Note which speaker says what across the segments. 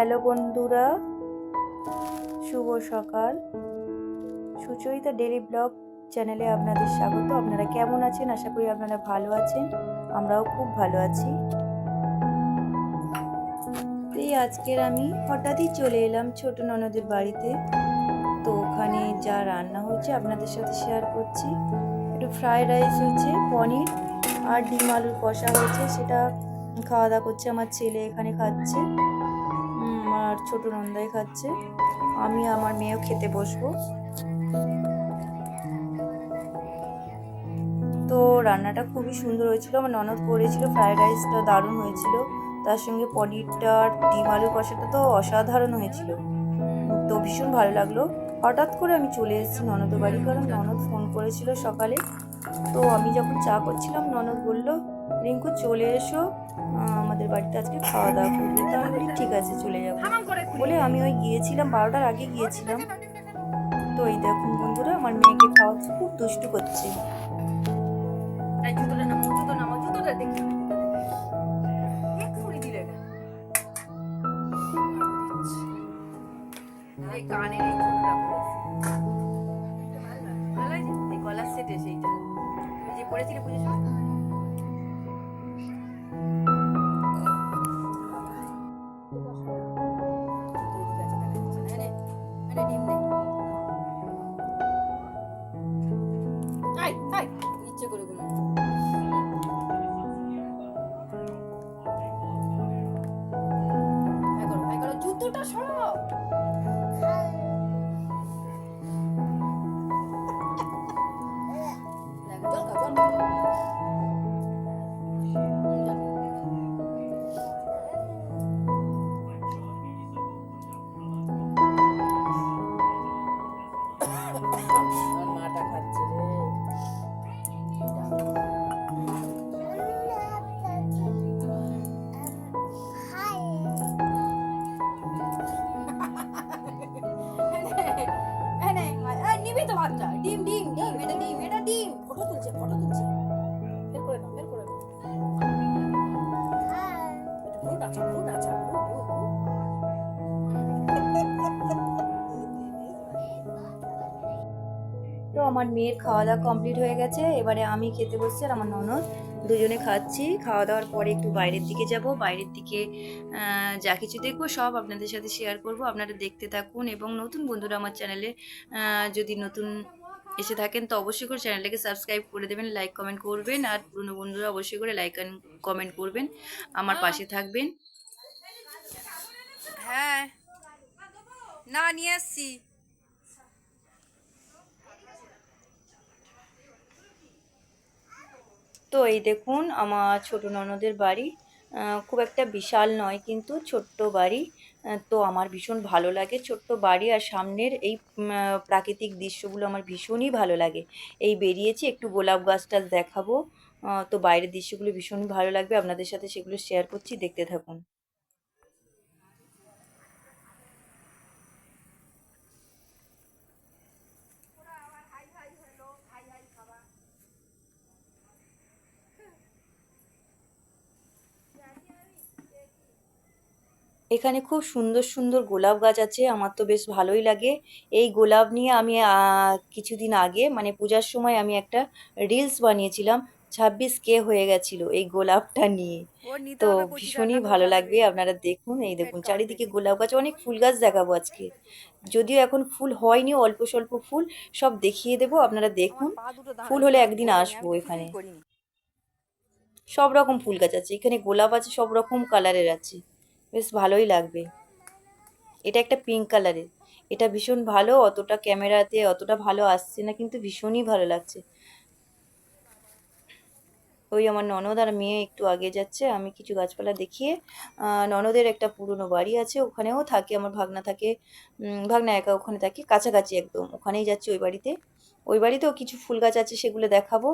Speaker 1: Hello বন্ধুরা, শুভ সকাল। Sucharita daily blog চ্যানেলে আপনাদের স্বাগত। আপনারা কেমন আছেন? আশা করি আপনারা ভালো আছেন। আমরাও খুব ভালো আছি। এই আজকের আমি হঠাৎই চলে এলাম ছোট ননদের বাড়িতে। তো ওখানে যা রান্না হয়েছে আপনাদের সাথে শেয়ার করছি। একটু ফ্রায়েড রাইস হয়েছে পনির আর ডিম আলুর কষা হয়েছে, সেটা খাওয়া দাওয়া করছে আমার ছেলে এখানে খাচ্ছে। আমার ছোট নন্দাই খাচ্ছে। আমি আমার মেয়েও খেতে বসবো। তো রান্নাটা খুবই সুন্দর হয়েছিল। আমার ননদ করেছিল ফ্রাইড রাইসটা দারুণ হয়েছিল। তার সঙ্গে পনিরটা ডিম আলুর কষাটা তো অসাধারণ হয়েছিল। তো ভীষণ ভালো লাগল। হঠাৎ করে আমি চলে এসেছি ননদ বাড়ি, কারণ ননদ ফোন করেছিল সকালে। তো আমি যখন চা করছিলাম, ননদ বলল, রিঙ্কু, চলে এসো। আমাদের বাড়িতে আজকে খাওয়া দাওয়া করবে তো আমি বলি ঠিক আছে চলে যাব। বলে আমি ওই গিয়েছিলাম বারোটার আগে গিয়েছিলাম। তো এই দেখুন বন্ধুরা আমার মেয়েকে খাওয়াচ্ছে খুব দুষ্টু করছে।
Speaker 2: করে কোনো আমার
Speaker 1: মেয়ের খাওয়া দাওয়া কমপ্লিট হয়ে গেছে। এবারে আমি খেতে বসছি আর আমার ননদ। দুজনে খাচ্ছি। খাওয়া দাওয়ার পরে একটু বাইরের দিকে যাব। বাইরের দিকে যা কিছু দেখব সব আপনাদের সাথে শেয়ার করব। আপনারা দেখতে থাকুন এবং নতুন বন্ধুরা আমার চ্যানেলে যদি নতুন এসে থাকেন তো অবশ্যই করে চ্যানেলটাকে সাবস্ক্রাইব করে দেবেন লাইক কমেন্ট করবেন আর পুরনো বন্ধুরা অবশ্যই করে লাইক কমেন্ট করবেন। আমার পাশে থাকবেন।
Speaker 2: হ্যাঁ। না নিয়ে আসছি।
Speaker 1: তো এই দেখুন, আমার ছোট ননদের বাড়ি খুব একটা বিশাল নয় কিন্তু ছোট্ট বাড়ি। তো আমার ভীষণ ভালো লাগে ছোট্ট বাড়ি আর সামনের এই প্রাকৃতিক দৃশ্যগুলো আমার ভীষণই ভালো লাগে। এই বেরিয়েছি, একটু গোলাপ গাছটা দেখাবো। তো বাইরের দৃশ্যগুলো ভীষণই ভালো লাগবে। আপনাদের সাথে সেগুলো শেয়ার করছি, দেখতে থাকুন। এখানে খুব সুন্দর সুন্দর গোলাপ গাছ আছে আমার তো বেশ ভালোই লাগে। এই গোলাপ নিয়ে আমি কিছুদিন আগে মানে পূজার সময় আমি একটা রিলস বানিয়েছিলাম ছাব্বিশ কে হয়ে গেছিল এই গোলাপটা নিয়ে। তো ভীষণই ভালো লাগবে। আপনারা দেখুন এই দেখুন চারিদিকে গোলাপ গাছ অনেক ফুল গাছ দেখাবো আজকে। যদিও এখন ফুল হয়নি অল্প স্বল্প ফুল সব দেখিয়ে দেবো আপনারা দেখুন। ফুল হলে একদিন আসব এখানে। সব রকম ফুল গাছ আছে এখানে গোলাপ আছে সব রকম কালারের আছে। বেশ ভালোই লাগবে। এটা একটা পিঙ্ক কালারের এটা ভীষণ ভালো, অতটা ক্যামেরাতে অতটা ভালো আসছে না, কিন্তু ভীষণই ভালো লাগছে। ওই আমার ননদ আর মেয়ে একটু আগে যাচ্ছে, আমি কিছু গাছপালা দেখিয়ে ননদের একটা পুরনো বাড়ি আছে, ওখানেও থাকে, আমার ভাগনা থাকে ভাগনা একা ওখানে থাকে, কাছাকাছি একদম, ওখানেই যাচ্ছি ওই বাড়িতে। ওই বাড়িতেও কিছু ফুল গাছ আছে, সেগুলো দেখাবো।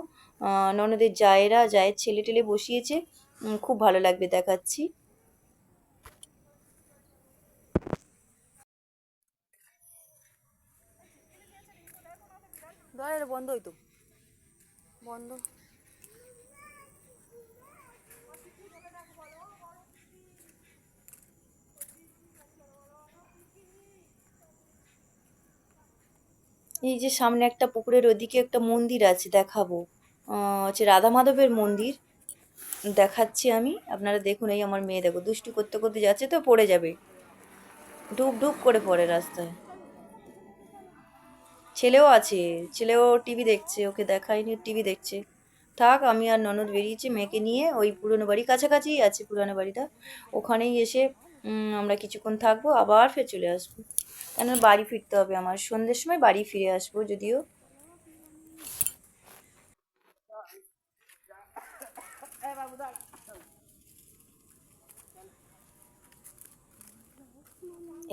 Speaker 1: ননদের জায়েরা, জায়ের ছেলে টেলে বসিয়েছে খুব ভালো লাগবে দেখাচ্ছি।
Speaker 2: ধর বন্ধ হইতো। বন্ধ।
Speaker 1: এই যে সামনে একটা পুকুরের ওদিকে একটা মন্দির আছে, দেখাবো। হচ্ছে রাধা মাধবের মন্দির। দেখাচ্ছি আমি। আপনারা দেখুন, এই আমার মেয়ে দেখো। দুষ্টু করতে করতে যাচ্ছে তো পড়ে যাবে। ডুব ডুব করে পড়ে রাস্তায়। ছেলেও আছে, ছেলেও টিভি দেখছে, ওকে দেখায়নি টিভি দেখছে। থাক, আমি আর ননদ বেরিয়েছি, মেয়েকে নিয়ে ওই পুরনো বাড়ি কাছাকাছিই আছে পুরনো বাড়িটা। ওখানেই এসে আমরা কিছুক্ষণ থাকব, আবার ফের চলে আসব। কেন বাড়ি ফিরতে হবে আমার? সন্ধ্যের সময় বাড়ি ফিরে আসব যদিও।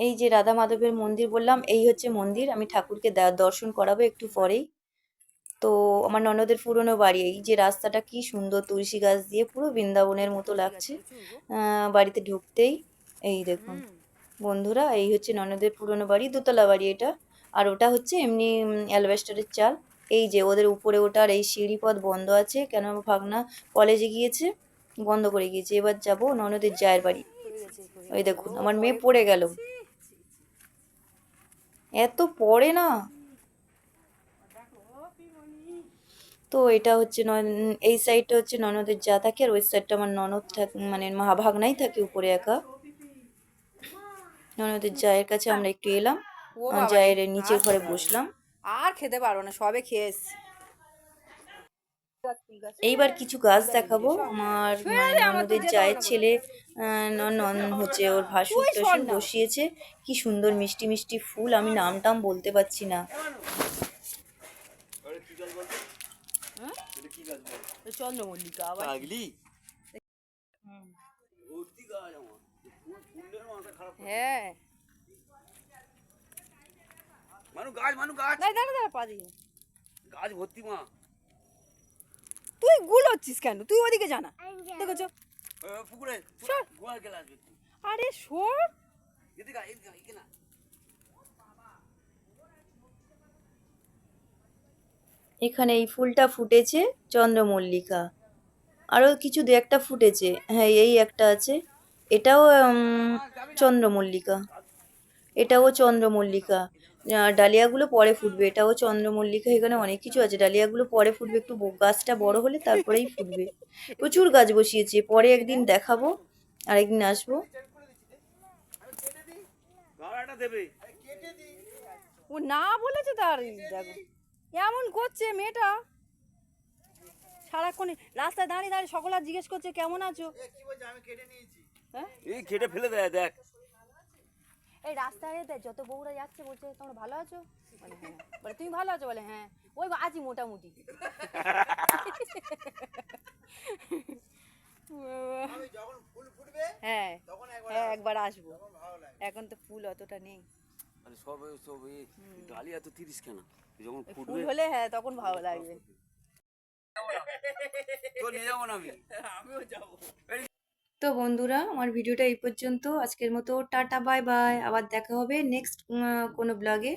Speaker 1: এই যে রাধা মাধবের মন্দির বললাম, এই হচ্ছে মন্দির। আমি ঠাকুরকে দর্শন করাবো একটু পরেই। তো আমার ননদের পুরনো বাড়ি, এই যে রাস্তাটা কি সুন্দর তুলসী গাছ দিয়ে পুরো বৃন্দাবনের মতো লাগছে। বাড়িতে ঢুকতেই, এই দেখুন। বন্ধুরা, এই হচ্ছে ননদের পুরনো বাড়ি, দোতলা বাড়ি এটা। আর ওটা হচ্ছে এমনি অ্যালবেস্টারের চাল। এই যে ওদের উপরে ওটার এই সিঁড়ি পথ বন্ধ আছে। কেন ভাগনা কলেজে গিয়েছে, বন্ধ করে গিয়েছে। এবার যাব ননদের জায়ের বাড়ি। ওই দেখুন আমার মেয়ে পড়ে গেল। এত পড়ে না? তো এটা হচ্ছে এই সাইডটা হচ্ছে ননদের যা থাকে আর ওই সাইডটা আমার ননদ থাক- মানে ভাগনাই থাকে উপরে একা। ননদের জায়ের কাছে আমরা একটু এলাম জায়ের নিচের ঘরে বসলাম।
Speaker 2: আর খেতে পারব না সবে খেয়ে এসছি।
Speaker 1: এইবার কিছু গাছ দেখাবো। আমার আমাদের জায়ের ছেলে নন হচ্ছে ওর ভাসুর টাসুর বসিয়েছে। কি সুন্দর মিষ্টি মিষ্টি ফুল আমি নাম টাম বলতে পারছি না।
Speaker 2: চন্দ্রমল্লিকা হ্যাঁ।
Speaker 3: মানু গাছ মানু গাছ।
Speaker 2: দাঁড়া দাঁড়া দাঁড়া পা দিয়ে।
Speaker 3: গাছ ভর্তি মা।
Speaker 2: গুলোচ্ছিস কেন? তুই ওদিকে জানা দেখেছ
Speaker 3: পুকুরে গোয়াল গেলে
Speaker 2: আরে সর।
Speaker 1: এখানে এই ফুলটা ফুটেছে চন্দ্রমল্লিকা। আরও কিছু দু একটা ফুটেছে। হ্যাঁ এই একটা আছে। এটাও চন্দ্রমল্লিকা। এটাও চন্দ্রমল্লিকা। ডালিয়াগুলো পরে ফুটবে। এটাও চন্দ্রমল্লিকা এখানে অনেক কিছু আছে। ডালিয়াগুলো পরে ফুটবে একটু গাছটা বড় হলে তারপরেই ফুটবে। প্রচুর গাছ বসিয়েছে। পরে একদিন দেখাবো আরেকদিন আসব।
Speaker 2: ও না বলেছে তার দেখো। এমন করছে মেয়েটা। সারাক্ষণ রাস্তায় দাঁড়িয়ে দাঁড়িয়ে সকল আর জিজ্ঞেস করছে কেমন আছো? হ্যাঁ?
Speaker 3: কেটে ফেলে দেয় দেখ।
Speaker 2: এই রাস্তায় দেখ যত বউরা যাচ্ছে বলছে তোমরা ভালো আছো? বলে হ্যাঁ। বলে তুমি ভালো আছো? বলে হ্যাঁ। ওই আছি মোটামুটি। হ্যাঁ হ্যাঁ একবার আসব। এখন তো ফুল অতটা নেই।
Speaker 3: আরে সব সব এই ডালি এত তিরিশ কেন। যখন
Speaker 2: ফুল হলে হ্যাঁ তখন ভালো লাগবে।
Speaker 3: তো নিয়ে যাব না আমি। আমিও যাব।
Speaker 1: তো বন্ধুরা, আমার ভিডিওটা এই পর্যন্ত। আজকের মতো টাটা, বাই বাই। আবার দেখা হবে নেক্সট কোনো ব্লগে